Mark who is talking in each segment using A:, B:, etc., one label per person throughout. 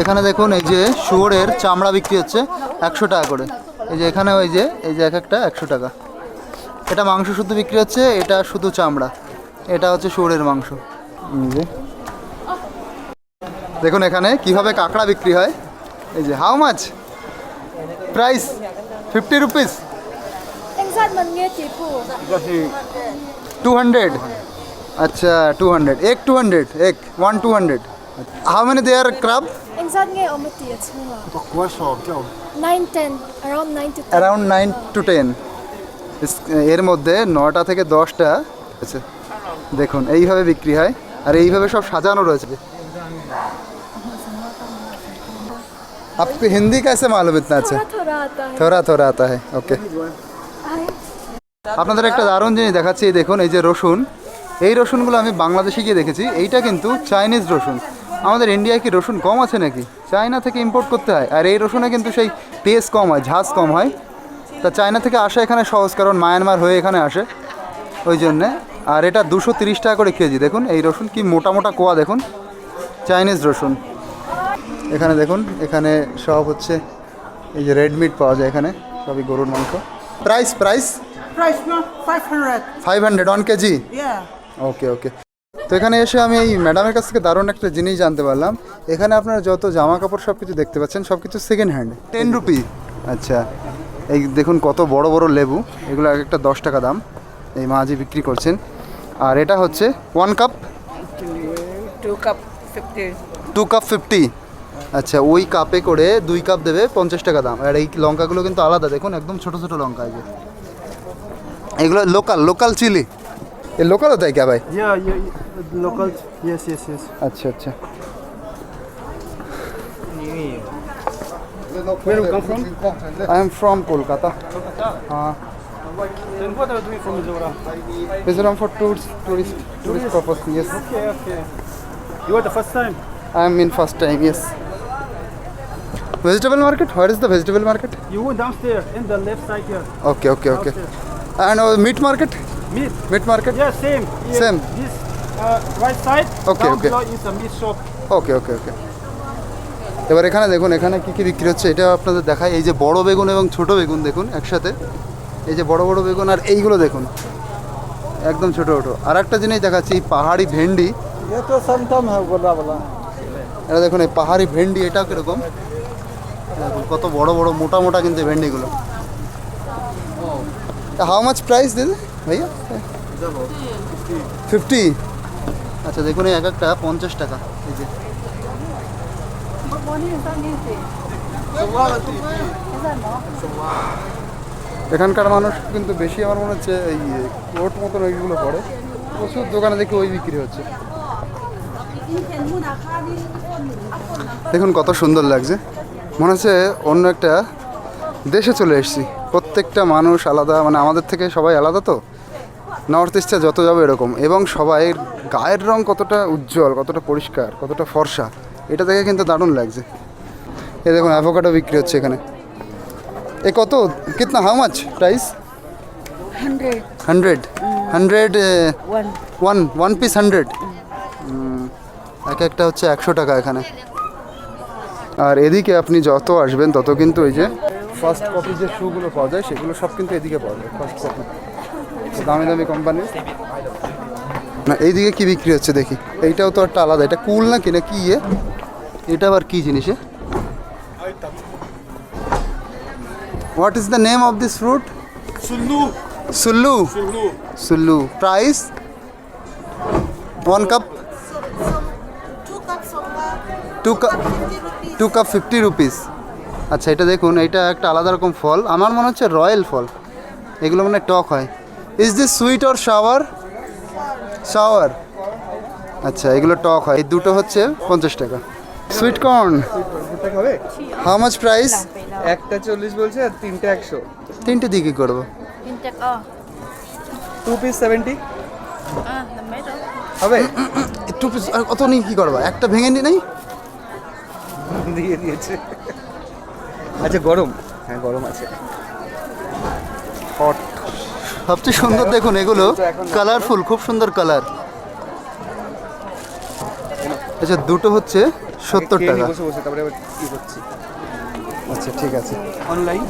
A: এখানে দেখুন এই যে শুয়োরের চামড়া বিক্রি হচ্ছে একশো টাকা করে। এই যে এখানে ওই যে এই যে এক একটা একশো টাকা। এটা মাংস শুধু বিক্রি হচ্ছে এটা শুধু চামড়া। এটা হচ্ছে শুয়োরের মাংস। এই যে। দেখুন এখানে কীভাবে কাঁকড়া বিক্রি হয়। এই যে
B: how much price fifty rupees
A: two hundred আচ্ছা টু হান্ড্রেড এক টু হান্ড্রেড এক one two hundred how many
B: there crab Im Sandge um mit dir jetzt.
C: Doch gut schon,
B: 9 10 around 9 to 10.
A: Around 9 to 10. Eh, এর মধ্যে নটা থেকে দশটা আছে। দেখুন এইভাবে বিক্রি হয় আর এইভাবে সব সাজানো রয়েছে। আপকে হিন্দি
B: কাছে মালুম ইতনা আছে
A: থোড়া থোড়া আতা হ্যাঁ ওকে আপনাদের একটা দারুণ জিনিস দেখাচ্ছি দেখুন এই যে রসুন। এই রসুনগুলো আমি বাংলাদেশে গিয়ে দেখেছি এইটা কিন্তু চাইনিজ রসুন। আমাদের ইন্ডিয়ায় কি রসুন কম আছে নাকি? চায়না থেকে ইম্পোর্ট করতে হয়। আর এই রসুনে কিন্তু সেই পেস্ট কম হয় ঝাঁজ কম হয়। তা চায়না থেকে আসা এখানে সহজ কারণ মায়ানমার হয়ে এখানে আসে। ওই জন্যে। আর এটা দুশো তিরিশ টাকা করে কেজি। দেখুন এই রসুন কি মোটা মোটা কোয়া দেখুন। চাইনিজ রসুন। এখানে দেখুন এখানে সব হচ্ছে এই যে রেড মিট পাওয়া যায় এখানে সবই গরুর মাংস। Price price
D: price no, 500.
A: Five hundred one
D: KG.
A: Okay okay তো এখানে এসে আমি এই ম্যাডামের কাছ থেকে দারুণ একটা জিনিস জানতে পারলাম। এখানে আপনারা যত জামা কাপড় সব কিছু দেখতে পাচ্ছেন সব কিছু সেকেন্ড হ্যান্ড টেন রুপি আচ্ছা। এই দেখুন কত বড় বড় লেবু। এগুলো এক একটা দশ টাকা দাম। এই মাঝি বিক্রি করছেন। আর এটা হচ্ছে one cup
D: Two cup 50.
A: Two cup fifty আচ্ছা ওই কাপে করে দুই কাপ দেবে পঞ্চাশ টাকা দাম। আর এই লঙ্কাগুলো কিন্তু আলাদা। দেখুন একদম ছোট ছোট লঙ্কা আছে এগুলো লোকাল লোকাল চিলি এ লোকালও হতো क्या ভাই?
C: लोकल यस यस यस
A: अच्छा अच्छा
C: Where you come from?
A: I am from Kolkata. Kolkata? हाँ.
C: Then what are you doing from Mizoram?
A: Mizoram for tourist, tourist, tourist purpose. Yes.
C: Okay, okay. You are the first time.
A: I am in first time. Yes. Vegetable market. Where is the vegetable market?
C: You go downstairs in the left side here.
A: Okay, okay, okay. Downstairs. And uh, meat market.
C: Meat.
A: Meat market.
C: Yeah, same.
A: Same.
C: This right side
A: okay okay okay okay okay এবার এখানে দেখুন এখানে কী কী বিক্রি হচ্ছে এটা আপনাদের দেখায় এই যে বড় বেগুন এবং ছোট বেগুন দেখুন একসাথে। এই যে বড় বড় বেগুন আর এইগুলো দেখুন। একদম ছোট ছোট। আর একটা জিনিস দেখাচ্ছি এই পাহাড়ি ভেন্ডি। এটা দেখুন এই পাহাড়ি ভেন্ডি এটা কীরকম? কত বড় বড় মোটা মোটা কিন্তু ভেন্ডিগুলো। হাউ মাছ প্রাইস দিদি? ভাইয়া? ফিফটি আচ্ছা দেখুন এক একটা পঞ্চাশ টাকা। এই যে। এখানকার মানুষ কিন্তু বেশি আমার মনে হচ্ছে এই কোট মতন ওইগুলো পড়ে প্রচুর দোকানে দেখি ওই বিক্রি হচ্ছে। দেখুন, কত সুন্দর লাগছে। মনে হচ্ছে অন্য একটা দেশে চলে এসেছি। প্রত্যেকটা মানুষ আলাদা মানে আমাদের থেকে সবাই আলাদা তো? নর্থ ইস্টে যত যাবে এরকম। এবং সবাই গায়ের রং কতটা উজ্জ্বল কতটা পরিষ্কার কতটা ফর্সা এটা দেখে কিন্তু দারুণ লাগছে। এ দেখুন অ্যাভোকাডো বিক্রি হচ্ছে এখানে। এ কত? কিতনা? How much
B: price
A: hundred hundred
B: one
A: one piece hundred এক একটা হচ্ছে একশো টাকা এখানে। আর এদিকে আপনি যত আসবেন তত কিন্তু ওই যে ফার্স্ট কপি যে শুগুলো পাওয়া যায় সেগুলো সব কিন্তু এদিকে পাওয়া যায় ফার্স্ট কপি দামি দামি কোম্পানি না এইদিকে কি বিক্রি হচ্ছে দেখি। এইটাও তো একটা আলাদা এটা কুল না কি না কি ইয়ে? এটা আবার কি জিনিস what is the name of this fruit
C: Sulu.
A: সুল্লু। সুল্লু। Price one cup two cup two cup fifty rupees আচ্ছা এটা দেখুন এটা একটা আলাদা রকম ফল। আমার মনে হচ্ছে রয়্যাল ফল। এগুলো মানে টক হয়। Is this sweet or sour sour আচ্ছা এগুলো টক হয়। এই দুটো হচ্ছে পঞ্চাশ টাকা। Sweet corn how much price
E: একটা চল্লিশ বলছে আর তিনটে একশো।
A: তিনটে দিয়ে কী করব?
E: টু পিস সেভেন্টি হবে?
A: একটু পিস- আর কত নিয়ে কী করব? একটা ভেঙে নি নাই?
E: দিয়ে দিয়েছে। আচ্ছা গরম। হ্যাঁ গরম আছে। হট
A: সবচেয়ে সুন্দর দেখুন এগুলো। কালারফুল খুব সুন্দর কালার। আচ্ছা দুটো হচ্ছে সত্তর টাকা।
E: বসে বসে তারপরে কি করছি।
A: আচ্ছা ঠিক আছে।
E: অনলাইন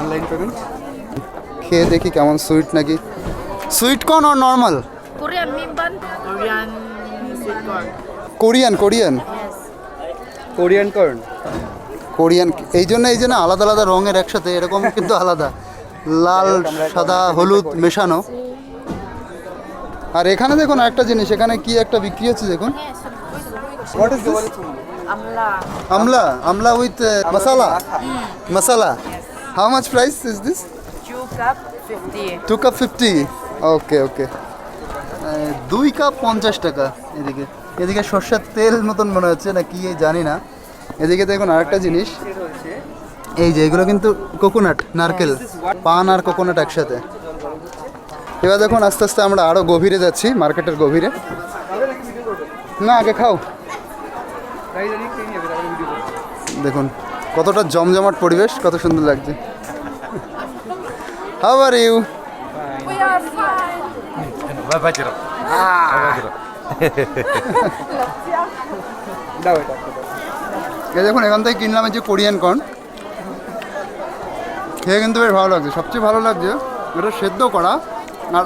E: অনলাইন পেমেন্ট
A: খেয়ে দেখি কেমন সুইট নাকি। সুইট কর্ন আর
B: normal sweet corn.
A: Korean
B: Korean
E: Korean corn
A: Korean এই জন্য এই জন্য আলাদা আলাদা রঙের একসাথে এরকম কিন্তু আলাদা। লাল সাদা হলুদ মেশানো। আর এখানে দেখুন একটা জিনিস এখানে কি একটা বিক্রি হচ্ছে দেখুন।
B: Yes.
A: What is this
B: amla
A: amla with masala masala how much price is this.
B: Two cup fifty
A: okay okay দুই কাপ পঞ্চাশ টাকা। এদিকে এদিকে সর্ষের তেল মতন মনে হচ্ছে না কি জানি না। এদিকে দেখুন আরেকটা জিনিস। এই যে এগুলো কিন্তু কোকোনাট নারকেল। পান আর কোকোনাট একসাথে। এবার দেখুন আস্তে আস্তে আমরা আরও গভীরে যাচ্ছি মার্কেটের গভীরে। না আগে খাও। দেখুন কতটা জমজমাট পরিবেশ কত সুন্দর লাগছে। হাউ আর ইউ দেখুন এখান থেকে কিনলাম এই যে কোরিয়ান কর্ন। খেয়ে কিন্তু বেশ ভালো লাগছে। সবচেয়ে ভালো লাগছে এটা সেদ্ধ করা। আর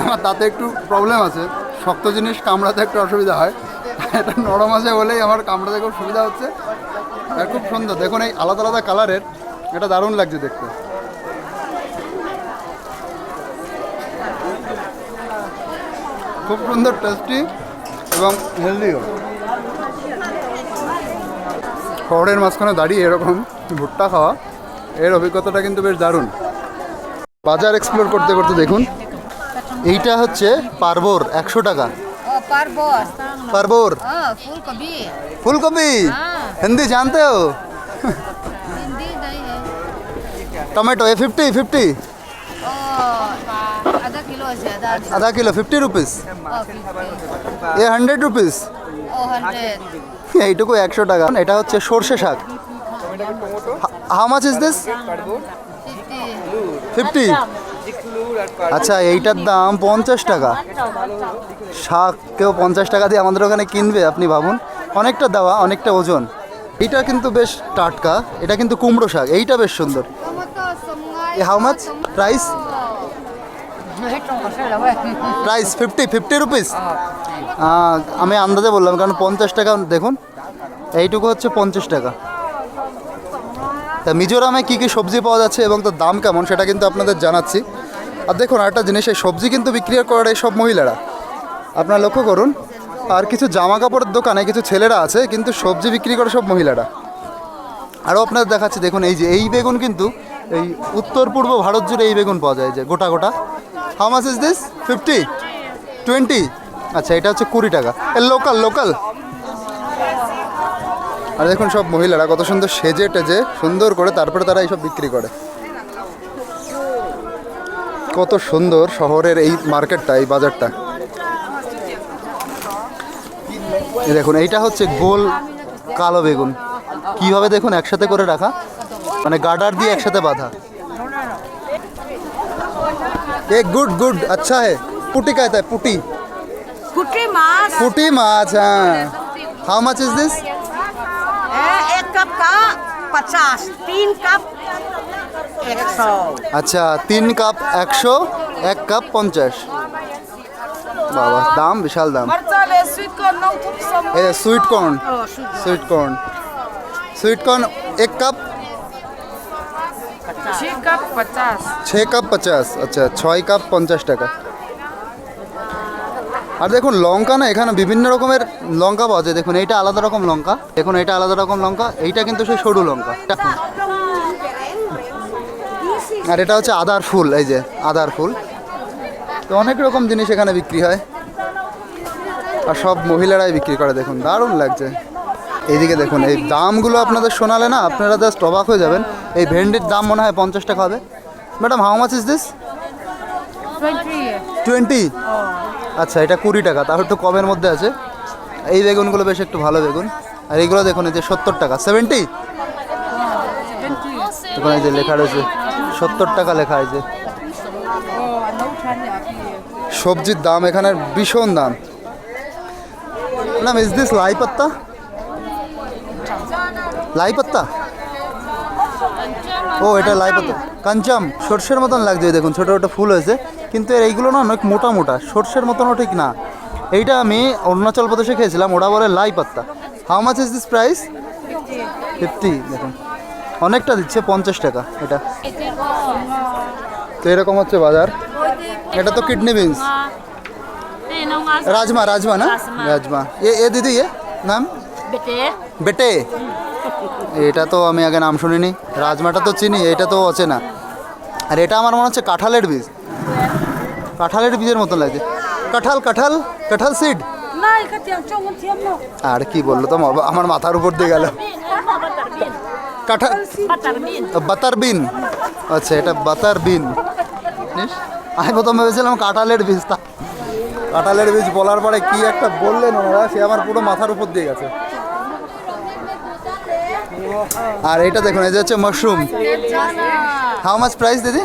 A: আমার তাতে একটু প্রবলেম আছে। শক্ত জিনিস কামড়াতে একটু অসুবিধা হয়। এটা নরম আছে বলেই আমার কামড়াতে খুব সুবিধা হচ্ছে। আর খুব সুন্দর। দেখুন এই আলাদা আলাদা কালারের এটা দারুণ লাগছে দেখতে। খুব সুন্দর টেস্টি এবং হেলদিও শহরের মাঝখানে দাঁড়িয়ে এরকম ভুট্টা খাওয়া এর অভিজ্ঞতাটা কিন্তু বেশ দারুণ বাজার এক্সপ্লোর করতে করতে দেখুন এইটা হচ্ছে পারবর একশো টাকা
B: Oh, parbos.
A: পারবর
B: Oh, full gobi.
A: ফুলকপি
B: हाँ.
A: হিন্দি জানতে हो
B: Hindi नहीं है.
A: टमाटो ये फिफ्टी फिफ्टी
B: Oh, आधा किलो है ज्यादा.
A: आधा kilo fifty rupees
B: Oh, fifty.
A: A hundred rupees
B: Oh, hundred.
A: এইটুকু একশো টাকা এটা হচ্ছে সর্ষে শাক How much is this
B: fifty
A: আচ্ছা এইটার দাম পঞ্চাশ টাকা। শাক কেউ পঞ্চাশ টাকা দিয়ে আমাদের ওখানে কিনবে, আপনি ভাবুন। অনেকটা দেওয়া, অনেকটা ওজন। এটা কিন্তু বেশ টাটকা, এটা কিন্তু কুমড়ো শাক, এইটা বেশ সুন্দর। How much price price fifty fifty rupees আমি আন্দাজে বললাম, কারণ পঞ্চাশ টাকা, দেখুন, এইটুকু হচ্ছে পঞ্চাশ টাকা। তা মিজোরামে কী কী সবজি পাওয়া যাচ্ছে এবং তার দাম কেমন সেটা কিন্তু আপনাদের জানাচ্ছি। আর দেখুন, আরেকটা জিনিস, এই সবজি কিন্তু বিক্রি করার এই সব মহিলারা। আপনারা লক্ষ্য করুন, আর কিছু জামা কাপড়ের দোকানে কিছু ছেলেরা আছে, কিন্তু সবজি বিক্রি করে সব মহিলারা। আরও আপনাদের দেখাচ্ছি, দেখুন, এই যে, এই বেগুন কিন্তু, এই উত্তর পূর্ব ভারত জুড়ে এই বেগুন পাওয়া যায় যে, গোটা গোটা। How much is this fifty twenty আচ্ছা এটা হচ্ছে কুড়ি টাকা। লোকাল লোকাল আর দেখুন সব মহিলারা কত সুন্দর সেজে টেজে সুন্দর করে তারপরে তারা এইসব বিক্রি করে। কত সুন্দর শহরের এই মার্কেটটা এই বাজারটা। দেখুন এইটা হচ্ছে গোল কালো বেগুন। কীভাবে দেখুন একসাথে করে রাখা? মানে গার্ডার দিয়ে একসাথে বাঁধা। এ গুড গুড আচ্ছা হে পুটি কায়তা পুটি।
D: পুটি মাছ।
A: পুটি মাছ হ্যাঁ। How much
D: is this cup का पचास तीन कप एक सौ
A: আচ্ছা তিন কাপ একশো এক কাপ পঞ্চাশ বাবা দাম বিশাল দাম
B: मरचाले sweet corn नौ थुक सम.
A: এই sweet corn sweet corn sweet corn এক কাপ
B: छह कप पचास.
A: ছ কাপ পঞ্চাশ আচ্ছা ছয় কাপ পঞ্চাশ টাকা আর দেখুন লঙ্কা না এখানে বিভিন্ন রকমের লঙ্কা পাওয়া যায়। দেখুন এইটা আলাদা রকম লঙ্কা দেখুন এটা আলাদা রকম লঙ্কা এইটা কিন্তু সেই সরু লঙ্কা। আর এটা হচ্ছে আদার ফুল এই যে আদার ফুল। তো অনেক রকম জিনিস এখানে বিক্রি হয়। আর সব মহিলারাই বিক্রি করে দেখুন দারুণ লাগছে। এইদিকে দেখুন এই দামগুলো আপনাদের শোনালে না আপনারা জাস্ট অবাক হয়ে যাবেন। এই ভেন্ডির দাম মনে হয় পঞ্চাশ টাকা হবে। Madam how much is this
B: twenty
A: আচ্ছা এটা কুড়ি টাকা, তাহলে একটু কমের মধ্যে আছে। এই বেগুনগুলো বেশ একটু ভালো বেগুন। আর এইগুলো দেখুন, এই যে সত্তর টাকা সেভেন্টি দেখুন, এই যে লেখা রয়েছে, সত্তর টাকা লেখা আছে সবজির দাম এখানে ভীষণ দাম। ম্যাডাম ইজ দিস লাই পাত্তা? লাই পাত্তা? ও, এটা লাই পাতা কাঞ্চাম, সর্ষের মতন লাগছে দেখুন, ছোটো ছোটো ফুল হয়েছে। কিন্তু এর এইগুলো না অনেক মোটা মোটা সর্ষের মতনও ঠিক না। এইটা আমি অরুণাচল প্রদেশে খেয়েছিলাম ওরা বলে লাই পাত্তা। How much is this price fifty দেখুন। অনেকটা দিচ্ছে পঞ্চাশ টাকা এটা। তো এরকম হচ্ছে বাজার। এটা তো কিডনি বিনস। রাজমা রাজমা না? রাজমা। এ এ দিদি এ নাম? বেটে। এটা তো আমি আগে নাম শুনিনি। রাজমাটা তো চিনি এটা তো অচেনা। আর এটা আমার মনে হচ্ছে কাঁঠালের বীজ। কাঁঠালের বীজের মতো লাগে। কাঁঠাল কাঁঠাল কাঁঠাল সিড আর কি বলল তো আমার মাথার উপর দিয়ে গেল। কাঁঠাল বাতার বিন। আচ্ছা এটা বাতার বিন। আমি প্রথম ভেবেছিলাম কাঁঠালের বীজ তা কাঁঠালের বীজ বলার পরে কি একটা বললেন ওনারা সে আমার পুরো মাথার উপর দিয়ে গেছে। আর এটা দেখুন এই যে হচ্ছে মাশরুম। হাউ মাছ প্রাইস দিদি?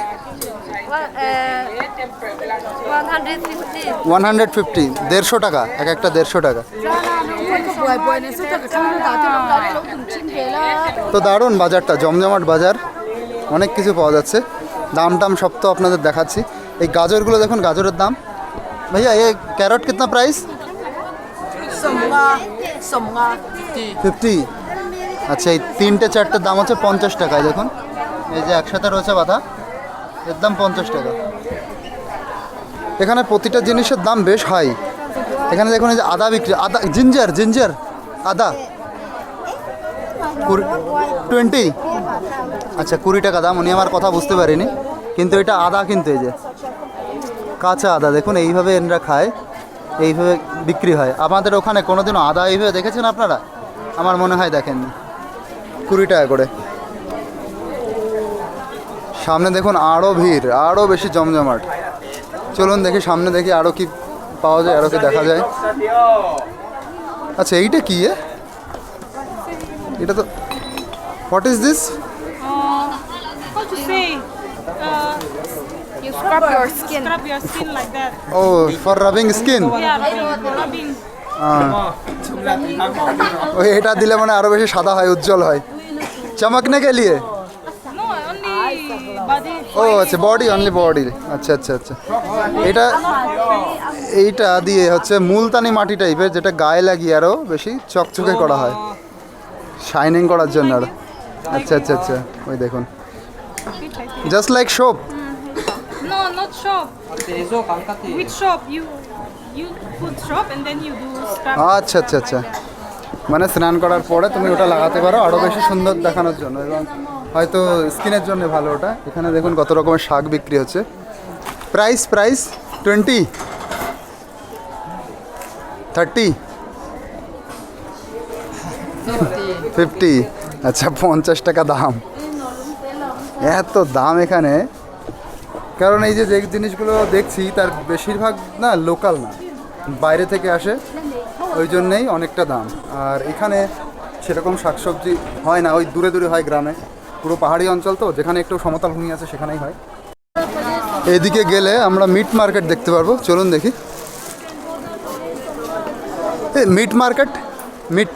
A: ওয়ান হান্ড্রেড ফিফটি দেড়শো টাকা এক একটা দেড়শো টাকা। তো দারুণ বাজারটা জমজমাট বাজার অনেক কিছু পাওয়া যাচ্ছে। দাম টাম সব তো আপনাদের দেখাচ্ছি। এই গাজরগুলো দেখুন গাজরের দাম। ভাইয়া এ ক্যারট কিতনা প্রাইস ফিফটি? আচ্ছা এই তিনটে চারটে দাম হচ্ছে পঞ্চাশ টাকায় দেখুন। এই যে একসাথে রয়েছে বাধা। এর দাম পঞ্চাশ টাকা। এখানে প্রতিটা জিনিসের দাম বেশ হাই এখানে দেখুন এই যে আদা বিক্রি, আদা জিঞ্জার জিঞ্জার আদা। টোয়েন্টি আচ্ছা কুড়ি টাকা দাম, উনি আমার কথা বুঝতে পারিনি। কিন্তু এটা আদা কিন্তু এই যে। কাঁচা আদা, দেখুন এইভাবে এনরা খায়, এইভাবে বিক্রি হয়। আমাদের ওখানে কোনোদিনও আদা এইভাবে দেখেছেন আপনারা? আমার মনে হয় দেখেননি। কুড়ি টাকা করে। সামনে দেখুন আরও ভিড় আরও বেশি জমজমাট চলুন দেখি সামনে দেখি আরও কি পাওয়া যায় আরও কি দেখা যায় আচ্ছা এইটা কি এ? এটা তো what is this
F: How to say?
B: You scrub your skin.
F: scrub your skin like that.
A: O for rubbing skin
F: Yeah, rubbing. rubbing.
A: ওই এটা দিলে মানে আরও বেশি সাদা হয় উজ্জ্বল হয় চমকনে কে লিয়ে
F: No, only body.
A: ও আচ্ছা বডি অনলি বডি আচ্ছা আচ্ছা আচ্ছা। এটা এইটা দিয়ে হচ্ছে মুলতানি মাটি টাইপের যেটা গায়ে লাগিয়ে আরও বেশি চকচকে করা হয়। শাইনিং করার জন্য আরও আচ্ছা আচ্ছা আচ্ছা ওই দেখুন। Just like soap
F: No, not shop. Which shop? You you put shop and then you do scrub.
A: আচ্ছা আচ্ছা আচ্ছা। মানে স্নান করার পরে তুমি ওটা লাগাতে পারো আরও বেশি সুন্দর দেখানোর জন্য এবং হয়তো স্কিনের জন্য ভালো ওটা। এখানে দেখুন কত রকমের শাক বিক্রি হচ্ছে। Price price twenty thirty fifty আচ্ছা পঞ্চাশ টাকা দাম। এত দাম এখানে। কারণ এই যে জিনিসগুলো দেখছি, তার বেশিরভাগ না লোকাল না। বাইরে থেকে আসে। ওই জন্যেই অনেকটা দাম। আর এখানে সেরকম শাকসবজি হয় না, ওই দূরে দূরে হয় গ্রামে। পুরো পাহাড়ি অঞ্চল তো, যেখানে একটু সমতল ভূমি আছে সেখানেই হয়। এদিকে গেলে আমরা মিট মার্কেট দেখতে পারব, চলুন দেখি। Meat market? মিট।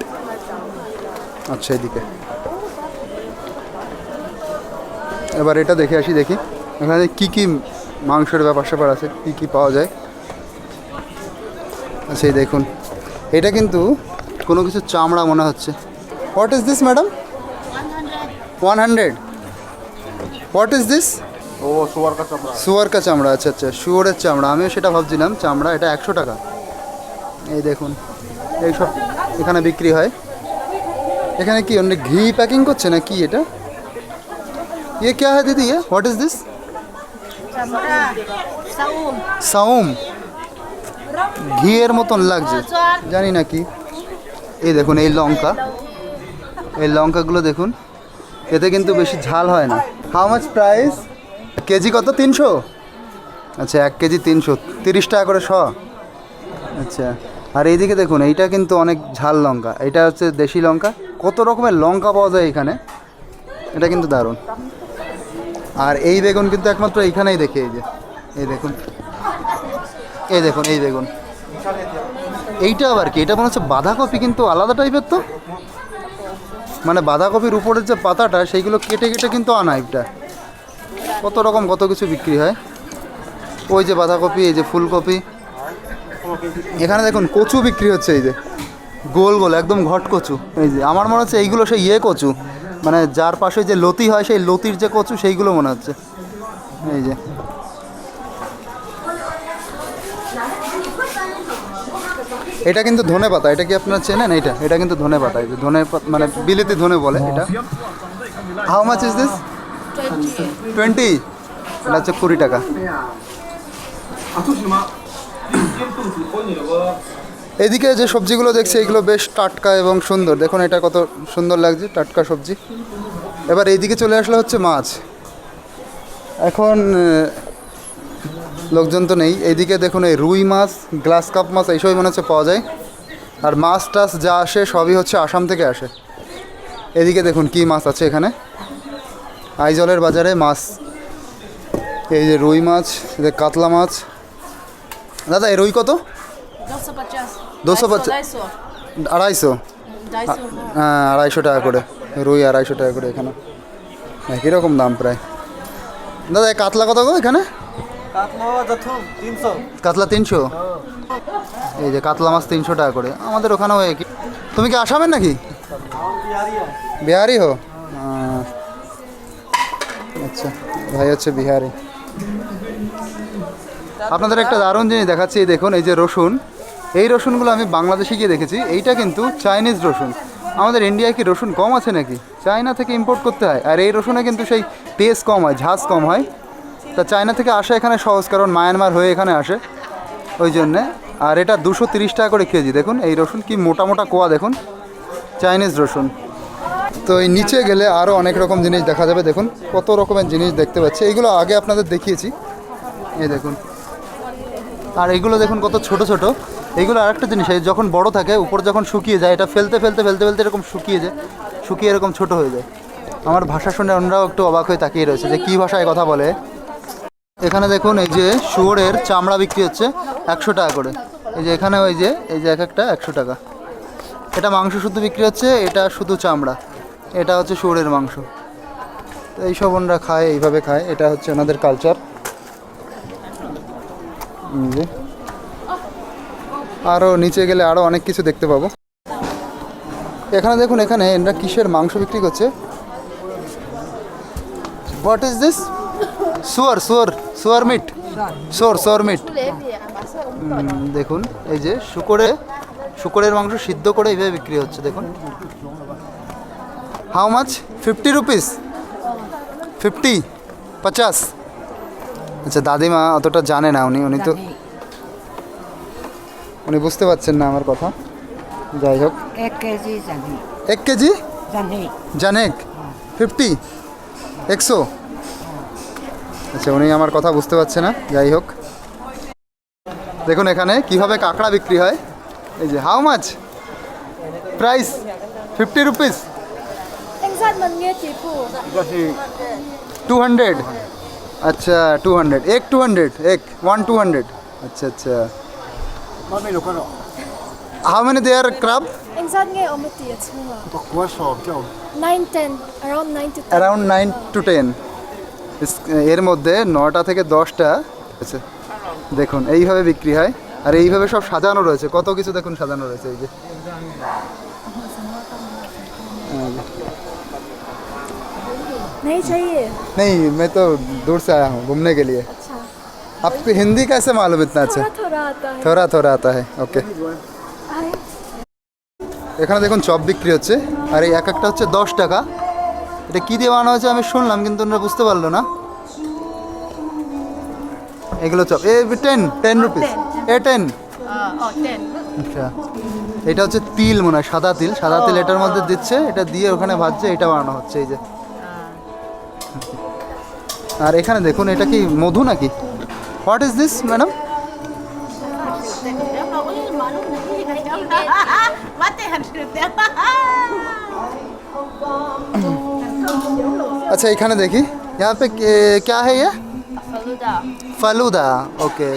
A: আচ্ছা এদিকে। এবার এটা দেখে আসি, দেখি। এখানে কি কি মাংসের ব্যাপার স্যাপার আছে, কি কি পাওয়া যায়। আচ্ছা এই দেখুন। এটা কিন্তু কোনো কিছু চামড়া মনে হচ্ছে। What is this madam
C: one hundred what is
A: this সুয়ারকা চামড়া। আচ্ছা আচ্ছা শুয়োরের চামড়া। আমিও সেটা ভাবছিলাম চামড়া এটা একশো টাকা। এই দেখুন এইসব এখানে বিক্রি হয়। এখানে কি অনেক ঘি প্যাকিং করছে না কি এটা? ইয়ে কে হয় দিদি ইয়ে? হোয়াট ইজ দিস সাউম। ঘিয়ের মতন লাগছে। জানি না কি। এই দেখুন, এই লঙ্কা। এই লঙ্কাগুলো দেখুন, এতে কিন্তু বেশি ঝাল হয় না। হাউ মাচ প্রাইস কেজি কত? তিনশো? আচ্ছা এক কেজি তিনশো। তিরিশ টাকা করে শ। আচ্ছা আর এইদিকে দেখুন, এইটা কিন্তু অনেক ঝাল লঙ্কা। এটা হচ্ছে দেশি লঙ্কা। কত রকমের লঙ্কা পাওয়া যায় এখানে? এটা কিন্তু দারুণ। আর এই বেগুন কিন্তু একমাত্র এইখানেই দেখে, এই যে। এই দেখুন। এই দেখুন, এই বেগুন। এইটা আবার কি? এটা মনে হচ্ছে বাঁধাকপি, কিন্তু আলাদা টাইপের তো? মানে বাঁধাকপির উপরের যে পাতাটা, সেইগুলো কেটে কেটে কিন্তু আনা এটা কত রকম কত কিছু বিক্রি হয়। ওই যে বাঁধাকপি, এই যে ফুলকপি। এখানে দেখুন, কচু বিক্রি হচ্ছে, এই যে। গোল গোল, একদম ঘট কচু। এই যে, আমার মনে হচ্ছে এইগুলো সেই ইয়ে কচু। মানে যার পাশে যে লতি হয়, সেই লতির যে কচু, সেইগুলো মনে হচ্ছে। এই যে। এটা কিন্তু ধনে পাতা, এটা কি আপনারা চেনেন এইটা? এটা কিন্তু ধনে পাতা ধনে মানে বিলেতি ধনে বলে এটা। How much is this twenty এটা হচ্ছে কুড়ি টাকা। এদিকে যে সবজিগুলো দেখছি, এগুলো বেশ টাটকা এবং সুন্দর। দেখুন এটা কত সুন্দর লাগছে, টাটকা সবজি। এবার এইদিকে চলে আসলে হচ্ছে মাছ। এখন লোকজন তো নেই। এইদিকে দেখুন এই রুই মাছ গ্লাস কাপ মাছ এইসবই মনে হচ্ছে পাওয়া যায়। আর মাছ টাছ যা আসে সবই হচ্ছে আসাম থেকে আসে। এদিকে দেখুন কি মাছ আছে এখানে। আইজলের বাজারে মাছ। এই যে রুই মাছ এই যে কাতলা মাছ। দাদা এই রুই কত? দুশো পঞ্চাশ। আড়াইশো। হ্যাঁ। আড়াইশো টাকা করে। রুই আড়াইশো টাকা করে এখানে। একই রকম দাম প্রায়? দাদা এই কাতলা কত গো এখানে?
C: কাতলা তিনশো।
A: এই যে কাতলা মাছ তিনশো টাকা করে। আমাদের ওখানেও একই তুমি কি আসামের নাকি? বিহারি হো আচ্ছা ভাই হচ্ছে বিহারি। আপনাদের একটা দারুণ জিনিস দেখাচ্ছি দেখুন এই যে রসুন। এই রসুনগুলো আমি বাংলাদেশে গিয়ে দেখেছি এইটা কিন্তু চাইনিজ রসুন। আমাদের ইন্ডিয়ায় কি রসুন কম আছে নাকি? চায়না থেকে ইম্পোর্ট করতে হয় আর এই রসুনে কিন্তু সেই টেস্ট কম হয় ঝাঁজ কম হয়। তা চায়না থেকে আসে এখানে সহজ, কারণ মায়ানমার হয়ে এখানে আসে ওই জন্যে। আর এটা দুশো তিরিশ টাকা করে কেজি। দেখুন, এই রসুন কি মোটা মোটা কোয়া, দেখুন। চাইনিজ রসুন। তো এই নিচে গেলে আরও অনেক রকম জিনিস দেখা যাবে, দেখুন। কত রকমের জিনিস দেখতে পাচ্ছি। এইগুলো আগে আপনাদের দেখিয়েছি। এই দেখুন। আর এইগুলো দেখুন কত ছোট ছোট। এইগুলো আরেকটা জিনিস, এই যখন বড় থাকে, উপর যখন শুকিয়ে যায়, এটা ফেলতে ফেলতে ফেলতে ফেলতে এরকম শুকিয়ে যায়, শুকিয়ে এরকম ছোট হয়ে যায়। আমার ভাষা শুনে অন্যরাও একটু অবাক হয়ে তাকিয়ে রয়েছে যে কী ভাষায় কথা বলে। এখানে দেখুন এই যে শুয়োরের চামড়া বিক্রি হচ্ছে একশো টাকা করে। এই যে এখানে ওই যে, এই যে এক একটা একশো টাকা। এটা মাংস শুধু বিক্রি হচ্ছে, এটা শুধু চামড়া। এটা হচ্ছে শুয়োরের মাংস। তো এইসব ওনারা খায়, এইভাবে খায়। এটা হচ্ছে ওনাদের কালচার আরও নিচে গেলে আরও অনেক কিছু দেখতে পাবো। এখানে দেখুন, এখানে এরা কিসের মাংস বিক্রি করছে? হোয়াট ইজ দিস সুয়ার সুয়ার সুয়ার মিট। সোর সোর মিট। দেখুন এই যে শুকরে শুকরের মাংস সিদ্ধ করে এইভাবে বিক্রি হচ্ছে দেখুন। How much fifty rupees fifty পচাশ? আচ্ছা দাদিমা অতটা জানে না উনি উনি তো উনি বুঝতে পারছেন না আমার কথা। যাই হোক।
D: এক কেজি
A: এক কেজি? জানেক। ফিফটি একশো আচ্ছা উনি আমার কথা বুঝতে পারছে না। যাই হোক। দেখুন এখানে কীভাবে কাঁকড়া বিক্রি হয়। এই যে
G: how much price fifty rupees
A: two hundred আচ্ছা টু হান্ড্রেড এক টু হান্ড্রেড এক ওয়ান টু হান্ড্রেড আচ্ছা আচ্ছা।
G: How many there crab around nine to ten
A: এর মধ্যে নটা থেকে দশটা আছে দেখুন এইভাবে বিক্রি হয় আর এইভাবে সব সাজানো রয়েছে কত কিছু দেখুন সাজানো রয়েছে এই যে
G: नहीं चाहिए
A: नहीं मैं तो दूर से आया हूँ घूमने के लिए
G: अच्छा
A: आपको हिंदी कैसे मालूम इतना अच्छा
G: थोड़ा थोड़ा आता है
A: থোড়া থোড়া আতা হ্যাঁ ওকে
G: आए।
A: এখানে দেখুন চপ বিক্রি হচ্ছে আর এই এক একটা হচ্ছে দশ টাকা এটা কী দিয়ে বানানো হয়েছে আমি শুনলাম কিন্তু ওনারা বুঝতে পারল না। এগুলো চপ এ টেন টেন রুপিস এ টেন
B: Uh, oh, 10.
A: আচ্ছা। এটা হচ্ছে তিল মনে হয় সাদা তিল। সাদা তিল এটার মধ্যে দিচ্ছে এটা দিয়ে ওখানে ভাজছে এটা বানানো হচ্ছে এই যে। আর এখানে দেখুন এটা কি মধু নাকি? What is this madam
B: Mate, hundred.
A: আচ্ছা এখানে দেখি यहाँ पे কে- क्या है ये
B: Faluda.
A: ফালুদা ওকে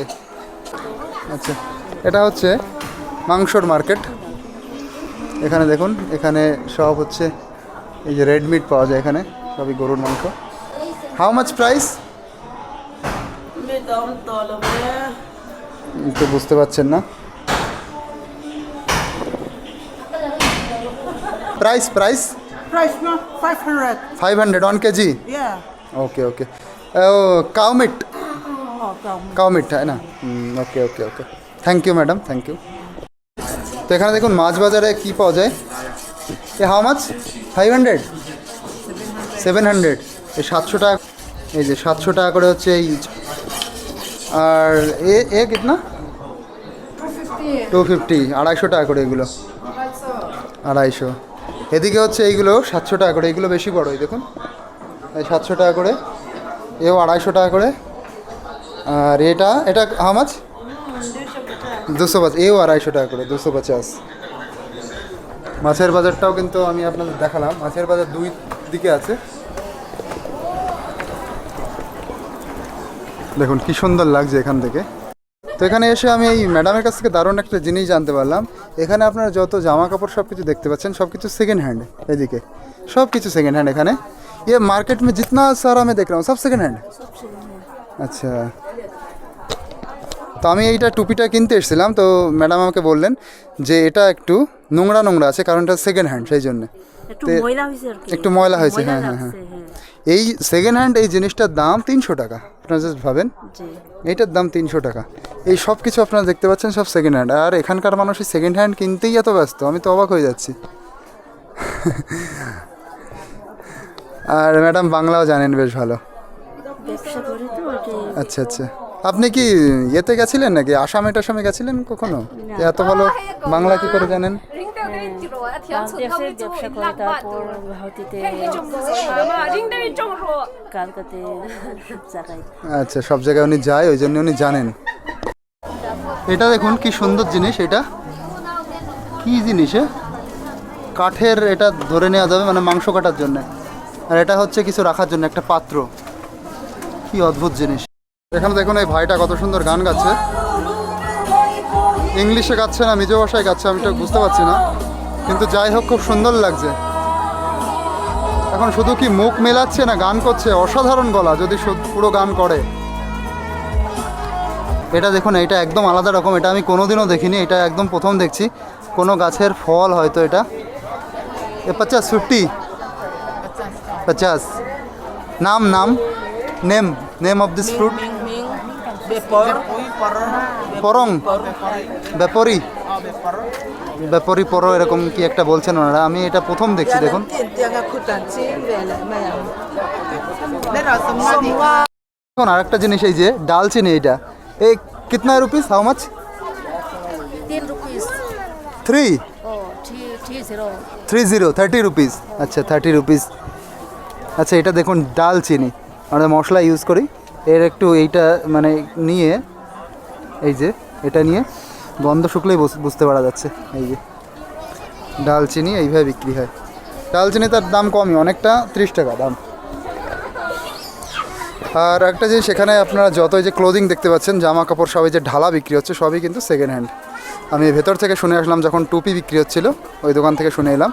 A: আচ্ছা এটা হচ্ছে মাংসর মার্কেট এখানে দেখুন এখানে সব হচ্ছে এই যে রেড মিট পাওয়া যায় এখানে সবই গরুর মাংস হাউ মাচ প্রাইস তো বুঝতে পারছেন না price price
H: price ma 500
A: 500 on kg?
H: Yeah.
A: Okay okay. Uh, cow meat?
H: Oh, cow
A: meat. Hai na? Mm, okay okay okay. Thank you madam thank you. তো এখানে দেখুন মাছ বাজারে কি পাওয়া যায়? এ how much five hundred seven hundred এই সাতশো টাকা এই যে সাতশো টাকা করে হচ্ছে এই আর এ এ কিতনা? টু ফিফটি আড়াইশো টাকা করে এগুলো। আড়াইশো। এদিকে হচ্ছে এইগুলো সাতশো টাকা করে এগুলো বেশি বড় দেখুন। এই সাতশো টাকা করে, এও আড়াইশো টাকা করে। আর এটা এটা হামাজ দুশো পাঁচ, এও আড়াইশো টাকা করে, দুশো পঞ্চাশ। মাছের বাজারটাও কিন্তু আমি আপনাদের দেখালাম। মাছের বাজার দুই দিকে আছে। দেখুন কি সুন্দর লাগছে এখান থেকে। তো এখানে এসে আমি এই ম্যাডামের কাছ থেকে দারুণ একটা জিনিস জানতে পারলাম এখানে আপনারা যত জামা কাপড় সব কিছু দেখতে পাচ্ছেন সব কিছু সেকেন্ড হ্যান্ড এদিকে সব কিছু সেকেন্ড হ্যান্ড এখানে ये मार्केट में जितना सारा मैं देख रहा हूँ सब सेकेंड हैंड আচ্ছা তো আমি এইটা টুপিটা কিনতে এসেছিলাম তো ম্যাডাম আমাকে বললেন যে এটা একটু নোংরা নোংরা আছে কারণ এটা সেকেন্ড হ্যান্ড সেই জন্য
D: একটু
A: তে-
D: ময়লা হয়েছে
A: একটু ময়লা হয়েছে, হ্যাঁ, হ্যাঁ,
D: হ্যাঁ।
A: এই সেকেন্ড হ্যান্ড এই জিনিসটার দাম তিনশো টাকা। আপনারা জাস্ট ভাবেন। এইটার দাম তিনশো টাকা। এই সব কিছু আপনারা দেখতে পাচ্ছেন সব সেকেন্ড হ্যান্ড আর এখানকার মানুষ সেকেন্ড হ্যান্ড কিনতেই এত ব্যস্ত আমি তো অবাক হয়ে যাচ্ছি। আর ম্যাডাম বাংলাও জানেন বেশ ভালো। আচ্ছা আচ্ছা। আপনি কি ইয়েতে গেছিলেন নাকি? আসামে টাসামে গেছিলেন কখনো? এত ভালো বাংলা কি করে জানেন? আচ্ছা সব জায়গায় উনি যায় ওই জন্য উনি জানেন এটা দেখুন কি সুন্দর জিনিস এটা কি জিনিস কাঠের এটা ধরে নেওয়া যাবে মানে মাংস কাটার জন্য আর এটা হচ্ছে কিছু রাখার জন্য একটা পাত্র কি অদ্ভুত জিনিস এখানে দেখুন এই ভাইটা কত সুন্দর গান গাচ্ছে ইংলিশে গাচ্ছে না নিজ ভাষায় গাচ্ছে আমি এটা বুঝতে পারছি না কিন্তু যাই হোক খুব সুন্দর লাগছে এখন শুধু কি মুখ মেলাচ্ছে না গান করছে অসাধারণ গলা যদি পুরো গান করে এটা দেখুন এটা একদম আলাদা রকম এটা আমি কোনোদিনও দেখিনি এটা একদম প্রথম দেখছি কোনো গাছের ফল হয়তো এটা এ পচাস ফিফটি পচাস নাম নাম name name of this fruit পরং? ব্যাপরি ব্যাপরি পর এরকম কি একটা বলছেন ওনারা? আমি এটা প্রথম দেখছি দেখুন। এখন আরেকটা জিনিস এই যে ডালচিনি এইটা। এই কিতনা
G: rupees? How much three
A: three zero. Thirty rupees আচ্ছা থার্টি রুপিস আচ্ছা এটা দেখুন ডালচিনি আমরা মশলা ইউজ করি। এর একটু এইটা মানে নিয়ে এই যে, এটা নিয়ে গন্ধ শুকলেই বুঝ- বুঝতে পারা যাচ্ছে, এই যে। ডালচিনি এইভাবে বিক্রি হয়। ডালচিনি তার দাম কমই, অনেকটা ত্রিশ টাকা দাম। আর একটা জিনিস, এখানে আপনারা যত এই যে ক্লোদিং দেখতে পাচ্ছেন জামা কাপড় সবই যে ঢালা বিক্রি হচ্ছে, সবই কিন্তু সেকেন্ড হ্যান্ড আমি ভেতর থেকে শুনে আসলাম যখন টুপি বিক্রি হচ্ছিল, ওই দোকান থেকে শুনে এলাম।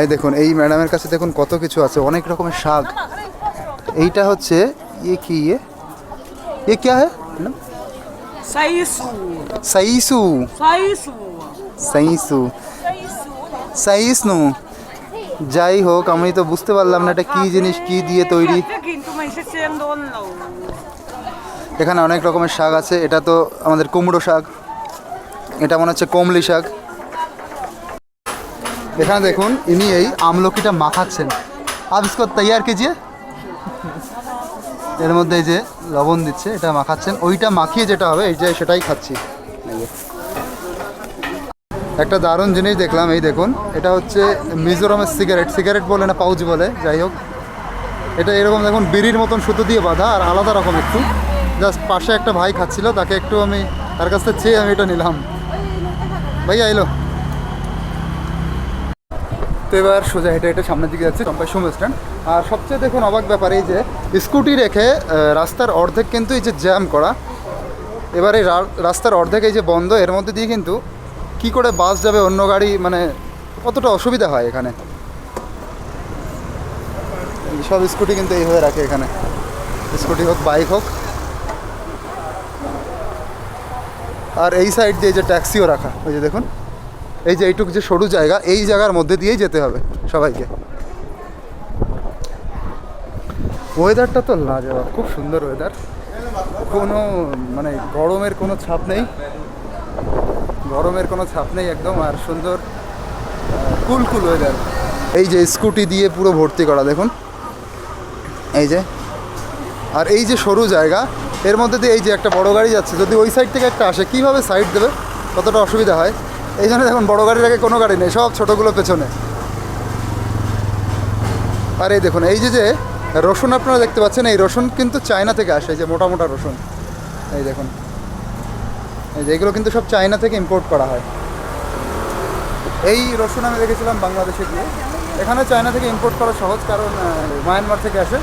A: এই দেখুন, এই ম্যাডামের কাছে দেখুন কত কিছু আছে, অনেক রকমের শাক। এইটা হচ্ছে ইয়ে কি ইয়ে ইয়ে ক্যা হ্যাঁ সাইসু. সাইসু সাইসনু যাই হোক আমি তো বুঝতে পারলাম না এটা কি জিনিস কি দিয়ে তৈরি এখানে অনেক রকমের শাক আছে এটা তো আমাদের কুমড়ো শাক এটা মনে হচ্ছে কমলি শাক। এখানে দেখুন ইনি এই আমলকিটা মাখাচ্ছেন। আব ইসকো তৈয়ার কেজিয়ে এর মধ্যে এই যে লবণ দিচ্ছে, এটা মাখাচ্ছেন। ওইটা মাখিয়ে যেটা হবে, এই যে সেটাই খাচ্ছি। একটা দারুণ জিনিস দেখলাম, এই দেখুন। এটা হচ্ছে মিজোরামের সিগারেট সিগারেট বলে না, পাউচ বলে, যাই হোক। এটা এরকম দেখুন, বিড়ির মতন সুতো দিয়ে বাঁধা, আর আলাদা রকম একটু। জাস্ট পাশে একটা ভাই খাচ্ছিল, তাকে একটু আমি, তার কাছ থেকে চেয়ে আমি এটা নিলাম। ভাইয়া এলো তো এবার সোজা হেঁটে হেঁটে সামনের দিকে যাচ্ছে চম্পাই সুম স্ট্যান্ড। আর সবচেয়ে দেখুন অবাক ব্যাপার এই যে স্কুটি রেখে রাস্তার অর্ধেক কিন্তু এই যে জ্যাম করা। এবার রাস্তার অর্ধেক এই যে বন্ধ, এর মধ্যে দিয়ে কিন্তু কি করে বাস যাবে অন্য গাড়ি মানে কতটা অসুবিধা হয় এখানে? সব স্কুটি কিন্তু এইভাবে রাখে এখানে। স্কুটি হোক বাইক হোক। আর এই সাইড দিয়ে যে ট্যাক্সিও রাখা, ওই যে দেখুন। এই যে এইটুক যে সরু জায়গা, এই জায়গার মধ্যে দিয়েই যেতে হবে সবাইকে। ওয়েদারটা তো লাজবাব, খুব সুন্দর ওয়েদার কোনো মানে গরমের কোনো ছাপ নেই। গরমের কোনো ছাপ নেই একদম, আর সুন্দর কুল কুল ওয়েদার এই যে স্কুটি দিয়ে পুরো ভর্তি করা, দেখুন। এই যে, আর এই যে সরু জায়গা, এর মধ্যে দিয়ে এই যে একটা বড় গাড়ি যাচ্ছে, যদি ওই সাইড থেকে একটা আসে, কীভাবে সাইড দেবে? কতটা অসুবিধা হয়? এই জন্য দেখুন, বড় গাড়ির আগে কোনো গাড়ি নেই, সব ছোটোগুলো পেছনে। আর এই দেখুন, এই যে যে রসুন আপনারা দেখতে পাচ্ছেন, এই রসুন কিন্তু চায়না থেকে আসে, এই যে মোটা মোটা রসুন। এই দেখুন। এই যে এগুলো কিন্তু সব চায়না থেকে ইম্পোর্ট করা হয়। এই রসুন আমি দেখেছিলাম বাংলাদেশে গিয়ে। এখানে চায়না থেকে ইম্পোর্ট করা সহজ, কারণ মায়ানমার থেকে আসে।